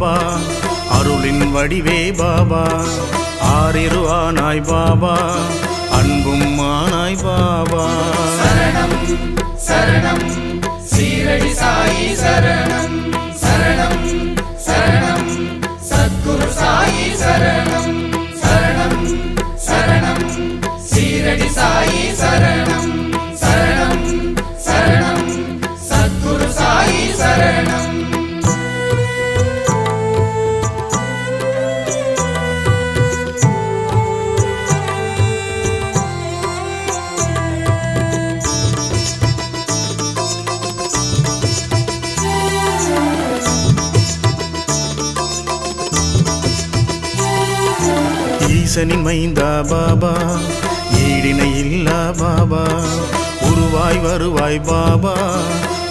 பாபா. அருளின் வடிவே பாபா. ஆறிரு ஆனாய் பாபா. அன்பும் ஆனாய் பாபா. சரணம் சரணம் சீரடி சாயி சரணம். சரணம் சரணம் சத்குரு சாயி சரணம். சரணம் சரணம் சீரடி சாயி சரணம். சரணம் சரணம் சத்குரு சாயி சரணம். ஈசனின் மைந்தா பாபா. ஈடினை இல்லா பாபா. உருவாய் வருவாய் பாபா.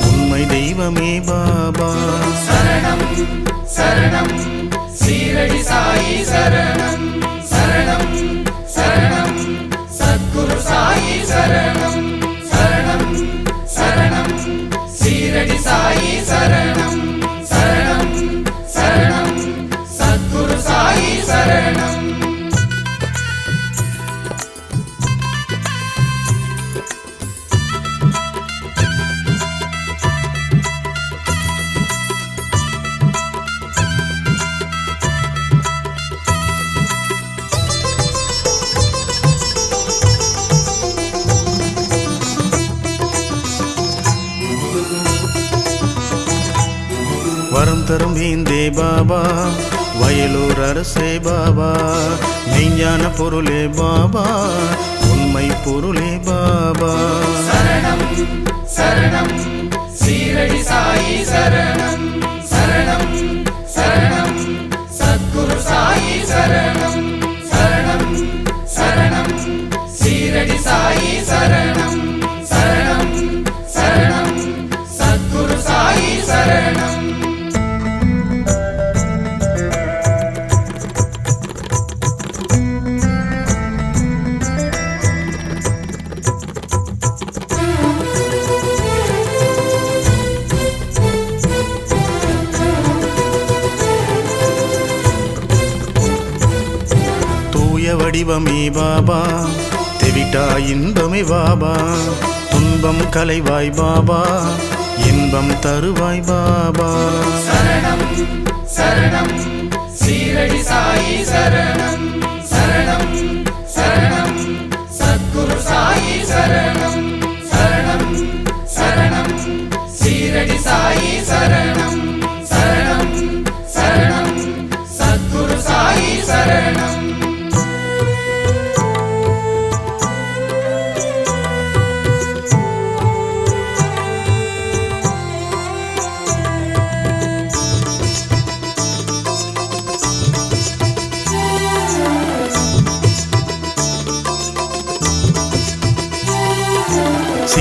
உண்மை தெய்வமே பாபா. சரணம் சரணம் சீரடி சாயி சரணம். சரணம் சரணம் சத்குரு சாயி சரணம். சரணம் சரணம் சீரடி சாயி சரணம். சரணம் சரணம் சத்குரு சாயி சரணம். தரும் வேந்தே பாபா. வயலூர் அரசே பாபா. மெய்ஞான பொருளே பாபா. உண்மை பொருளே பாபா. சரணம் சரணம் சீரடி சாயி சரணம். சரணம் சரணம் சத்குரு சாயி சரணம். சரணம் சரணம் சீரடி சாயி சரணம். சரணம் சரணம் சத்குரு சாயி சரணம். தெய்வமே பாபா. தெவிட்டா இன்பமே பாபா. துன்பம் கலைவாய் பாபா. இன்பம் தருவாய் பாபா. சரணம் சரணம். சீரடி சாயி சரணம். சரணம்.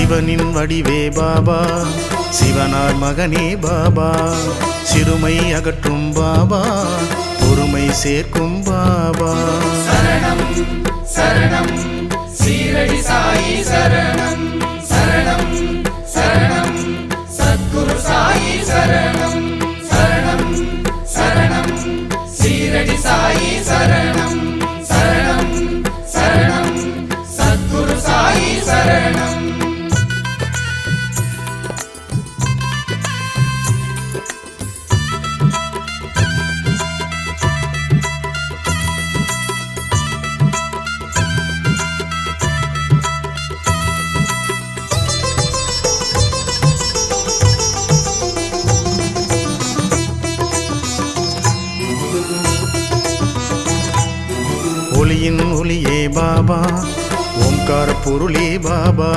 சிவனின் வடிவே பாபா. சிவனார் மகனே பாபா. சிறுமை அகற்றும் பாபா. பொறுமை சேர்க்கும் பாபா. சரணம் சரணம் சீரடி சாயி சரணம். சரணம் சரணம் சத்குரு சாயி சரணம். சரணம் சரணம் சீரடி சாயி சரணம். சரணம் சரணம் சத்குரு சாயி சரணம். ஒளியின் ஒளியே பாபா ஓம்கார பொருளே பாபா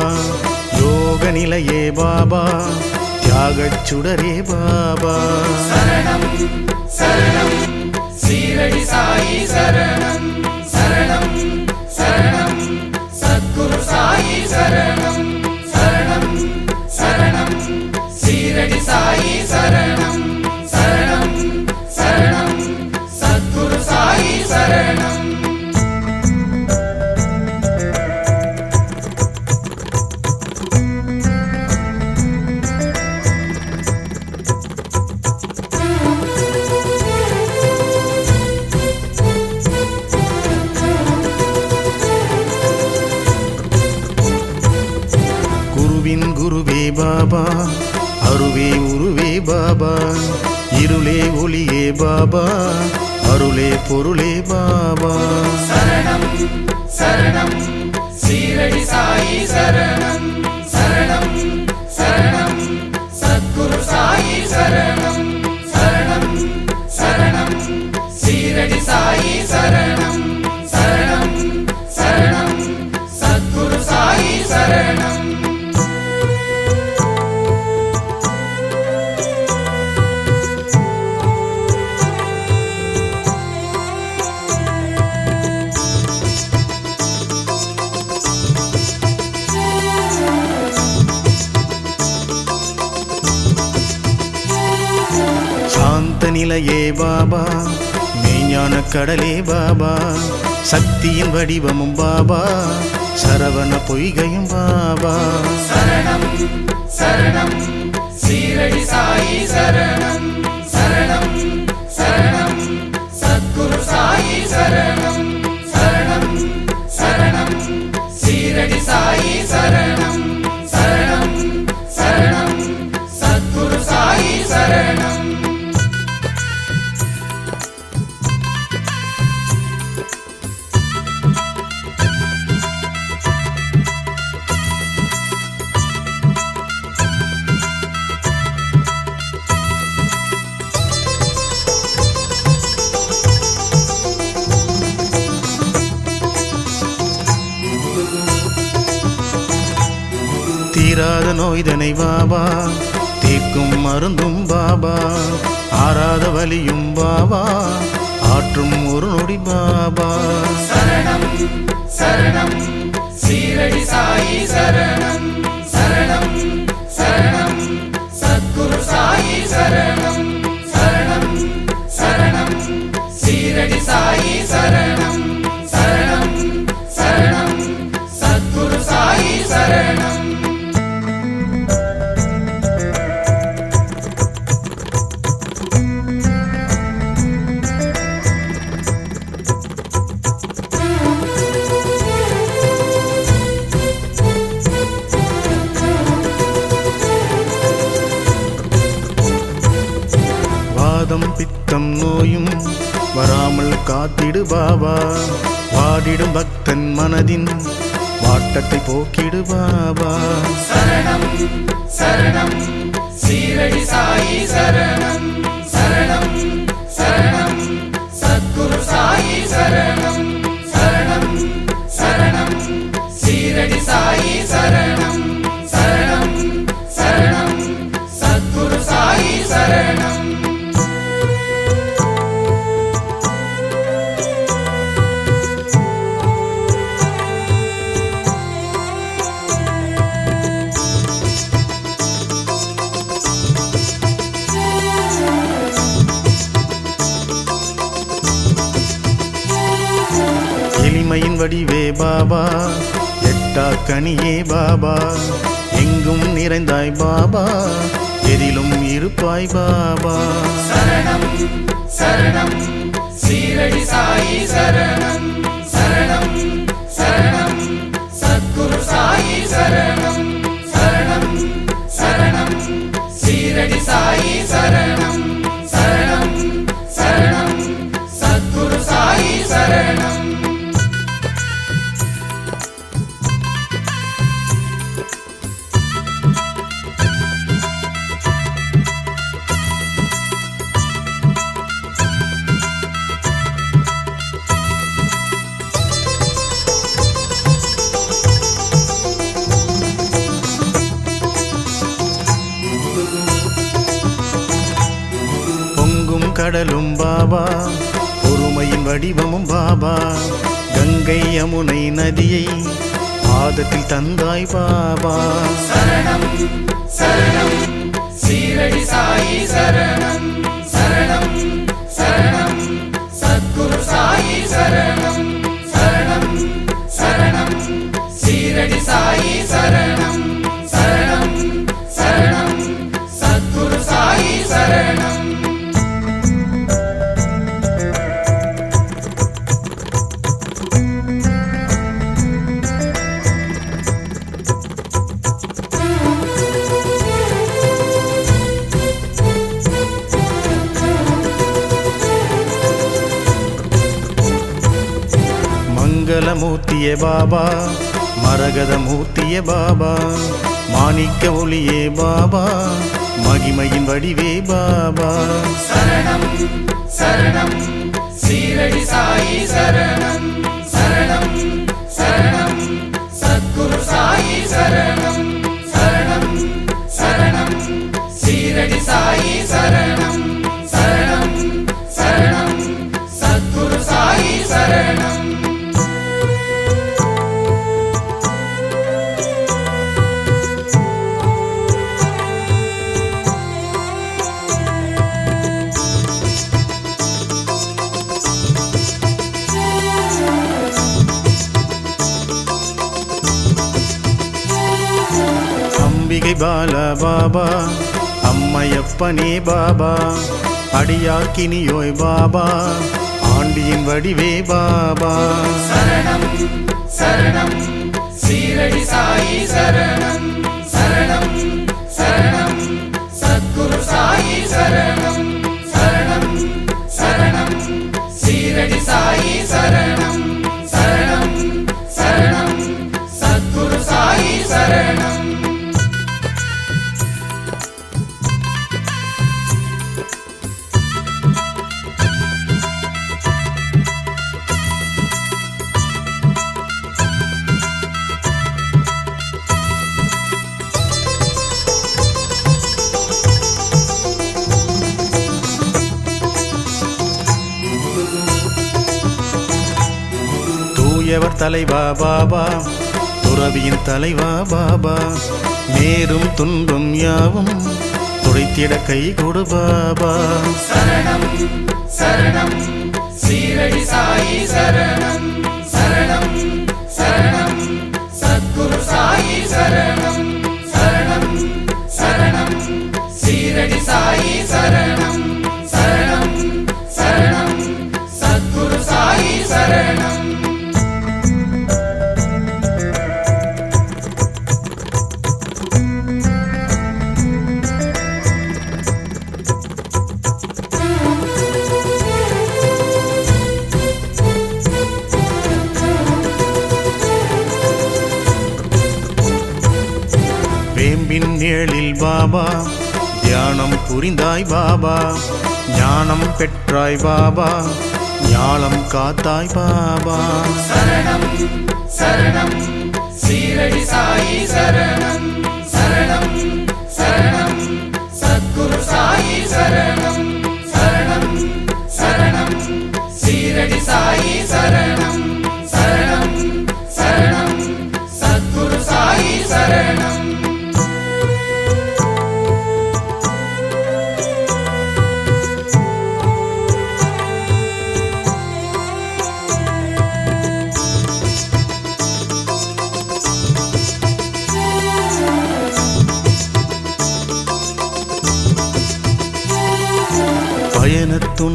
யோக நிலையே பாபா தியாகச் சுடரே பாபா. சரணம் சரணம் சீரடி சாயி சரணம் சரணம் சரணம் சத்குரு சாயி சரணம் சரணம் சரணம் சீரடி சாயி சரணம் சரணம் சரணம் சத்குரு சாயி சரணம். பாபா. அருளே பொருளே பாபா. சரணம் சரணம் சீரடி சாயி சரணம். சரணம் சரணம் சத்குரு சாயி சரணம். சரணம் சரணம் சீரடி சாயி சரணம். நிலையே பாபா மெய்ஞான கடலே பாபா சக்தியின் வடிவமும் பாபா சரவண பொய்கையும் பாபா. சரணம் சரணம் சீரடி சாயி சரணம் சரணம் சரணம் சத்குரு சாயி சரணம் சரணம் சரணம் சீரடி சாயி சரணம் சரணம் சரணம் சத்குரு சாயி சரணம். நோய்தனை பாபா தீக்கும் மருந்தும் பாபா ஆறாத வலியும் பாபா ஆற்றும் ஒரு நொடி பாபா சரணம் சரணம். சீரடி சாயி சரணம். சரணம். தன் மனதின் வாட்டத்தை போக்கிடு பாபா சரணம் சரணம் சீரடி சாயி சரணம். சரணம் சரணம் சத்குரு சாயி சரணம். சரணம் சரணம் சீரடி சாயி சரணம். சரணம் சரணம் சத்குரு சாயி சரணம். பாபா. எட்டா கனியே பாபா. எங்கும் நிறைந்தாய் பாபா. எதிலும் இருப்பாய் பாபா. சரணம் சரணம். சீரடி சாயி சரணம். சரணம் சரணம். சத்குரு சாயி சரணம். சரணம் சரணம். சீரடி சாயி சரணம். சரணம் சரணம். சத்குரு சாயி சரணம். கங்கை யமுனை நதியை பாதத்தில் தந்தாய் பாபா. சரணம் சரணம் சீரடி சாயி சரணம் சரணம் சரணம் சத்குரு சாயி சரணம் சரணம் சரணம் சீரடி சாயி சரணம் சரணம் சரணம் சத்குரு சாயி சரணம். ஒளியே பாபா. மரகத மூர்த்தியே பாபா. மாணிக்க ஒளியே பாபா. மகிமையின் வடிவே பாபா. சரணம் சரணம். சீரடி சாயி சரணம். சரணம் சரணம். சத்குரு சாயி சரணம். சரணம் சரணம். சீரடி சாயி சரணம். அம்பிகை பால பாபா. அம்மையப்பனே பாபா. அடியாக்கினியோய் பாபா. ஆண்டியின் வடிவே பாபா. சரணம் சரணம் சீரடி சாயி சரணம். சரணம் சரணம் சத்குரு சாயி சரணம். சரணம் சரணம் சீரடி சாயி சரணம். சரணம் சரணம் சத்குரு சாயி சரணம். தலைவா பாபா. துறவியின் தலைவா பாபா. நேரும் துன்பம் யாவும் துடைத்திட கை கொடு பாபா. சரணம் சரணம் சீரடி சாயி சரணம். சரணம் சரணம் சத்குரு சாயி சரணம். சரணம் சரணம் சீரடி சாயி சரணம். பெற்றாய் பாபா. ஞானம் காத்தாய் பாபா. சரணம் சரணம். சீரடி சாயி சரணம் சரணம். சரணம்.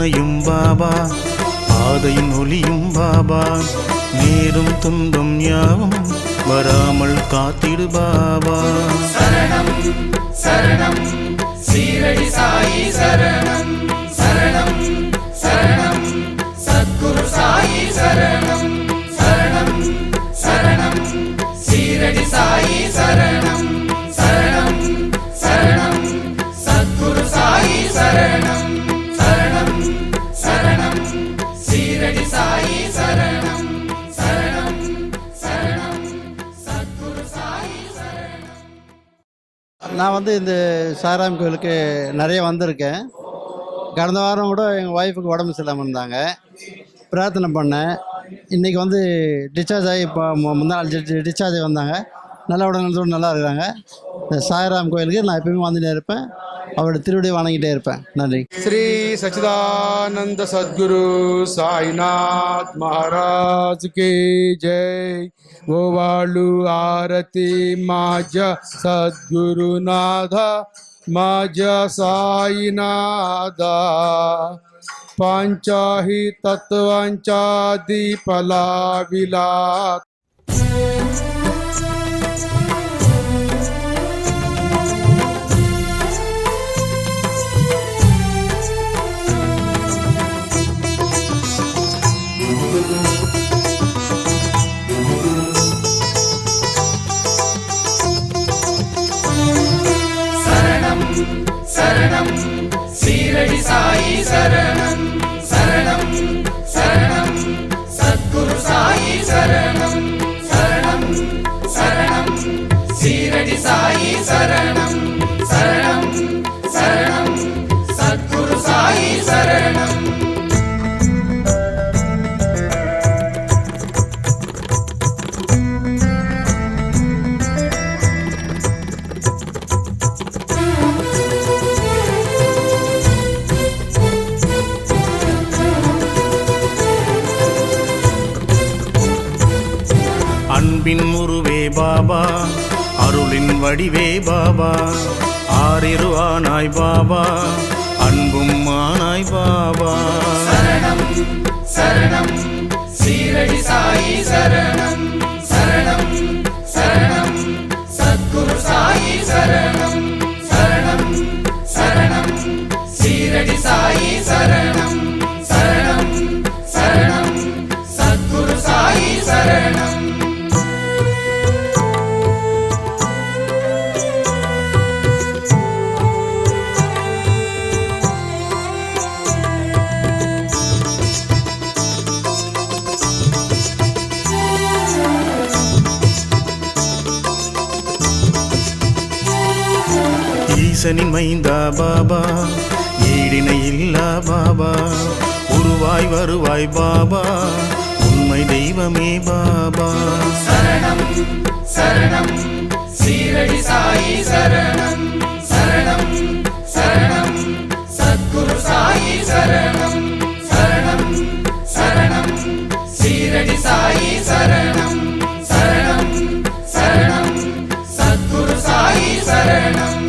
துணையும் பாபா பாதையின் ஒளியும் பாபா. நேரும் துன்பம் யாவும் வராமல் காத்திடு பாபா. சரணம் சரணம் சீரடி சாயி சரணம். சரணம் சரணம் சத்குரு சாயி சரணம். சரணம் சரணம் சீரடி சாயி சரணம் சரணம். நான் வந்து இந்த சாராம் கோயிலுக்கு நிறைய வந்திருக்கேன். கடந்த வாரம் கூட எங்கள் ஒய்ஃபுக்கு உடம்பு சரியில்லாமல் இருந்தாங்க. பிரார்த்தனை பண்ணேன். இன்றைக்கி வந்து டிஸ்சார்ஜ் ஆகி இப்போ முந்தாள் டிஸ்சார்ஜ் ஆகி வந்தாங்க. நல்ல உடல்நலத்தோடு நல்லா இருக்கிறாங்க இந்த சாய்ராம் கோயிலுக்கு நான் எப்பயுமே வந்துட்டே இருப்பேன் அவரோட திருவடி வணங்கிட்டே இருப்பேன் நன்றி श्री सच्चिदानंद सद्गुरु साईनाथ महाराज की जय गोवाळू आरती माझ्या सद्गुरुनाथ माझ्या साईनादा पंचाही तत्वांच्या சாயி சரணம் சரணம் சரணம். சத்குரு சாயி சரணம் சரணம் சரணம். சீரடி சாயி சரணம் சரணம் சரணம். சத்குரு சாயி சரணம். அன்பின் உருவே பாபா அருளின் வடிவே பாபா ஆறிரு ஆனாய் பாபா அன்பும் ஆனாய் பாபா. சரணம் சரணம் சீரடி சாயி சரணம் சரணம் சரணம் சத்குரு சாயி சரணம் சரணம் சரணம் சீரடி சாயி சரணம் சரணம் சரணம் சத்குரு சாயி சரணம். ஈசனின் மைந்தா பாபா. ஈடினை இல்லா பாபா. உருவாய் வருவாய் பாபா. உண்மை தெய்வமே பாபா. சரணம் சரணம் சீரடி சாயி சரணம். சரணம் சரணம் சத்குரு சாயி சரணம். சரணம் சரணம் சீரடி சாயி சரணம். சரணம் சரணம் சத்குரு சாயி சரணம்.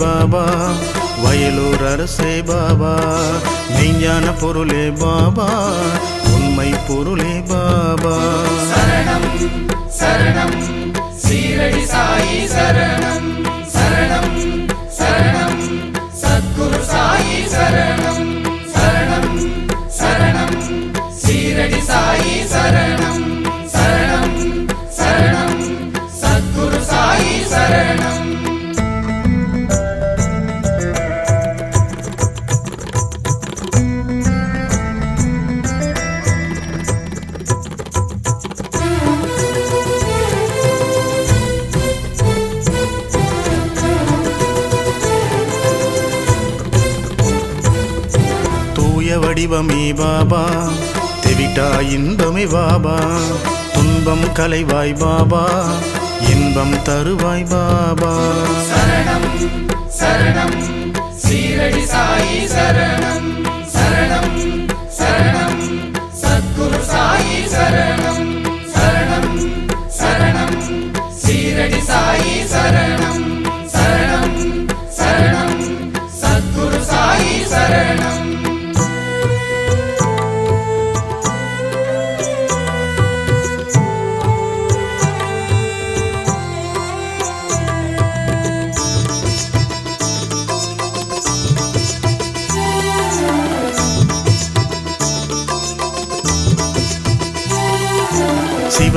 பாபா வயலூர் அரசே பாபா மெய்ஞான பொருளே பாபா உண்மை பொருளே பாபா. சரணம் சரணம் சீரடி சாயி சரணம் சரணம். வடிவமே பாபா. தெவிட்டா இன்பமே பாபா. துன்பம் கலைவாய் பாபா. இன்பம் தருவாய் பாபா. சரணம் சரணம் சீரடி சாயி சரணம். சரணம் சரணம் சத்குரு சாயி சரணம். சரணம் சரணம் சீரடி சாயி சரணம். சரணம் சரணம் சத்குரு சாயி சரணம்.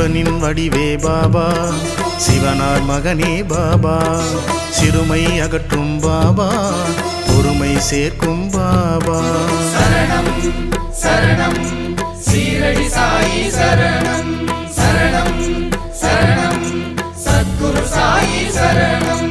சிவனின் வடிவே பாபா. சிவனார் மகனே பாபா. சிறுமை அகற்றும் பாபா. பொறுமை சேர்க்கும் பாபா. சரணம் சரணம் சீரடி சாயி சரணம். சரணம் சரணம் சத்குரு சாயி சரணம்.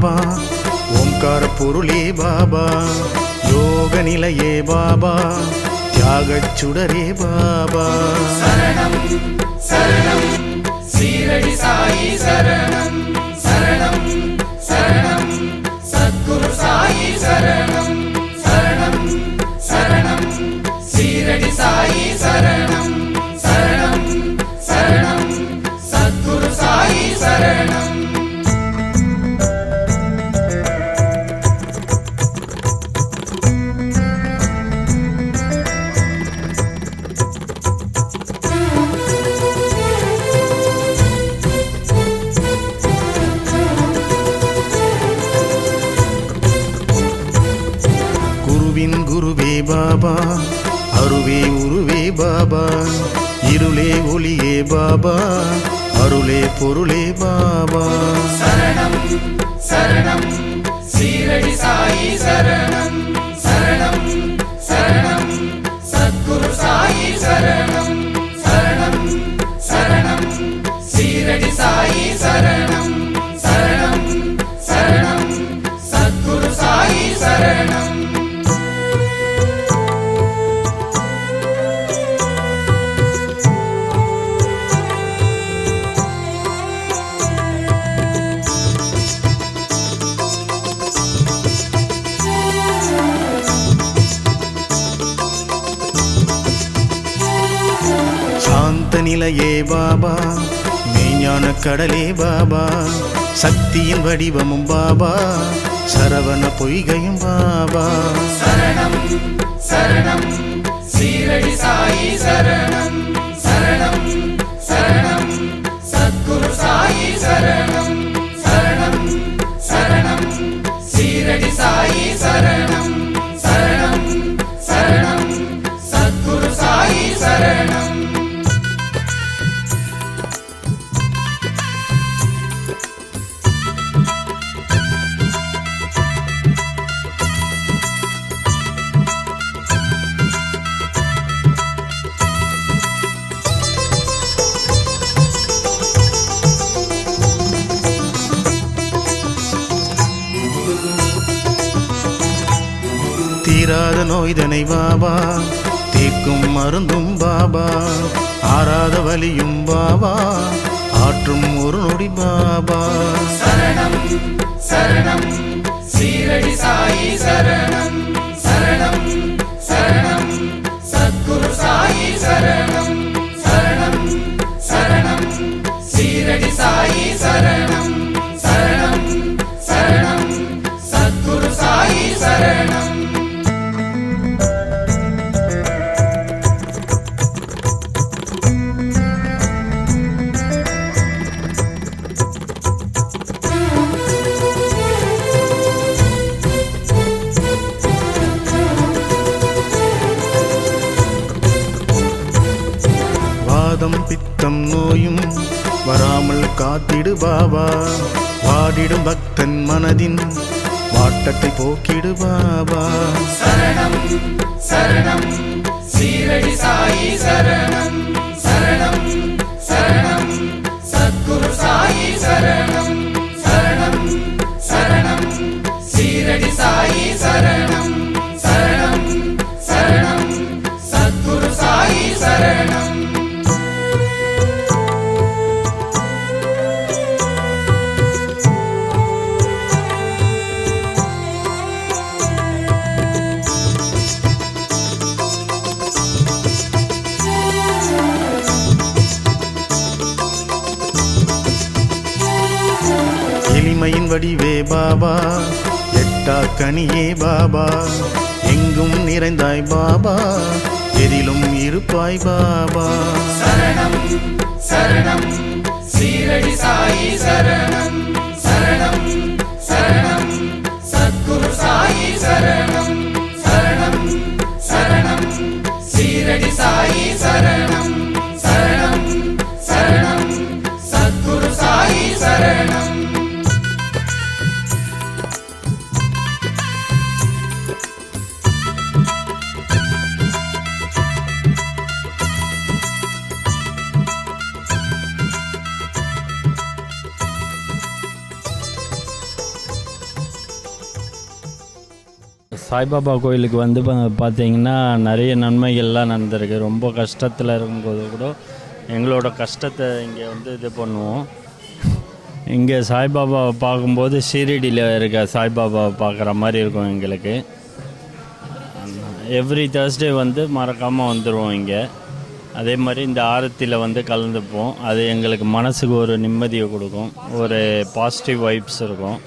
பாபா. ஓம் ஓங்கார பொருளே பாபா. யோக நிலையே பாபா. தியாகச் சுடரே பாபா. சரணம் சரணம். சீரடி சாயி சரணம். சரணம் சரணம். சத்குரு சாயி சரணம். சரணம் சரணம். சீரடி சாயி சரணம். சரணம் சரணம். சத்குரு சாயி சரணம். சாந்த பாபா. மெய்ஞான கடலே பாபா. சக்தியின் வடிவமும் பாபா. சரவண பொய்கையும் பாபா. சரணம் சரணம் சீரடி சாயி சரணம். சரணம் சரணம் சத்குரு சாயி சரணம். சரணம் சரணம் சீரடி சாயி சரணம். தீராத நோய்தனை பாபா? தீக்கும் மருந்தும் பாபா. ஆறாத வலியும் பாபா. ஆற்றும் ஒரு நொடி பாபா. சரணம் சரணம் சீரடி சாயி சரணம். சரணம் சரணம் சத்குரு சாயி சரணம். சரணம் சரணம் சீரடி சாயி சரணம். சரணம் சரணம் சத்குரு சாயி சரணம். பாபா. எட்டா கனியே பாபா. எங்கும் நிறைந்தாய் பாபா. எதிலும் இருப்பாய் பாபா. சரணம் சரணம். சீரடி சாயி சரணம். சரணம் சரணம். சத்குரு சாயி சரணம். சரணம் சரணம். சீரடி சாயி சரணம். சரணம் சரணம். சத்குரு சாயி சரணம். சாய்பாபா கோயிலுக்கு வந்து பார்த்தீங்கன்னா நிறைய நன்மைகள்லாம் நடந்திருக்கு. ரொம்ப கஷ்டத்தில் இருக்கும்போது கூட எங்களோட கஷ்டத்தை இங்கே வந்து இது பண்ணுவோம். இங்கே சாய்பாபாவை பார்க்கும்போது ஷீரடியில் இருக்க சாய்பாபாவை பார்க்குற மாதிரி இருக்கும் எங்களுக்கு. எவ்ரி தேர்ஸ்டே வந்து மறக்காமல் வந்துடுவோம் இங்கே. அதே மாதிரி இந்த ஆரத்தியில் வந்து கலந்துப்போம். அது எங்களுக்கு மனசுக்கு ஒரு நிம்மதியை கொடுக்கும். ஒரு பாசிட்டிவ் வைப்ஸ் இருக்கும்.